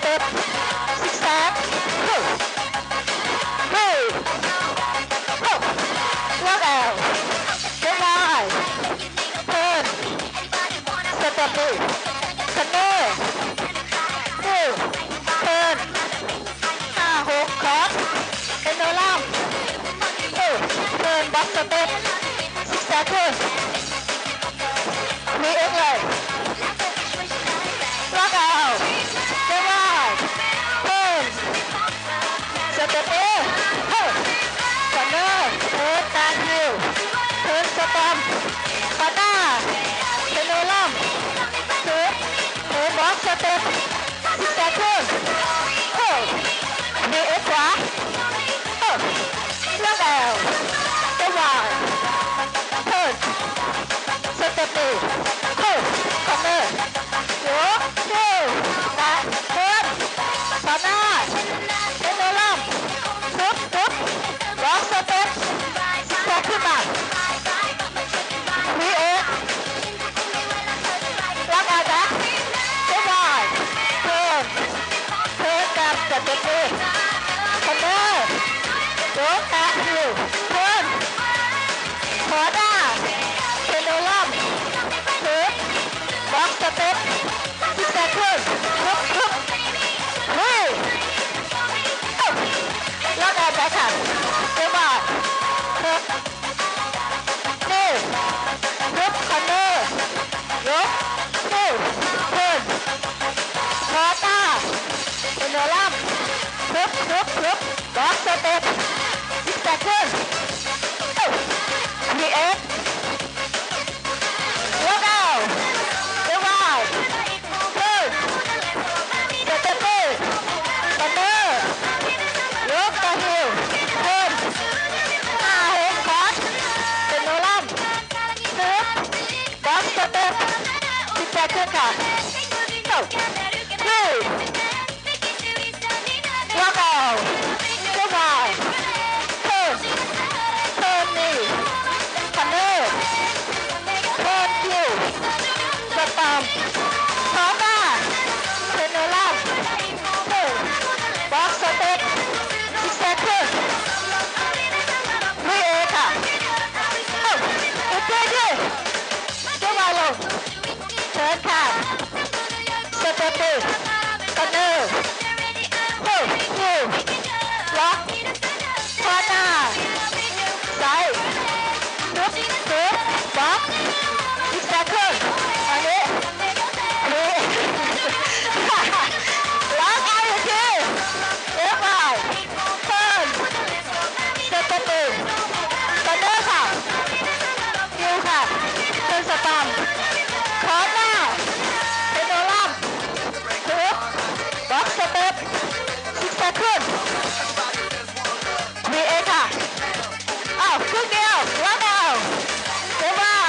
เต็ปซิกแซกเฮ้ยเฮ้ยเฮ้ยล็อกเอาเดินได้เทิร์นสเต็ปหนึ่งคันเนอร์หนึ่งเทิร์นห้าหกคอร์สเอนโนลัมเออเทิร์นบ็อกสเต็ปซิกแซกเทิร์ เทิร์ ร์ ทุบทุบทุบบ็อกสเต็ปซิกแซกเกิล The F. Look สตอมพร้อมป่ะเทนโนลัมหนึ่งบ็อกสเต็ปซิกแซกเกิลวีเอค่ะเอ้าอีกด้วยดิเจ้ามาลงเทิร์นค่ะสเต็ปหนึ่ง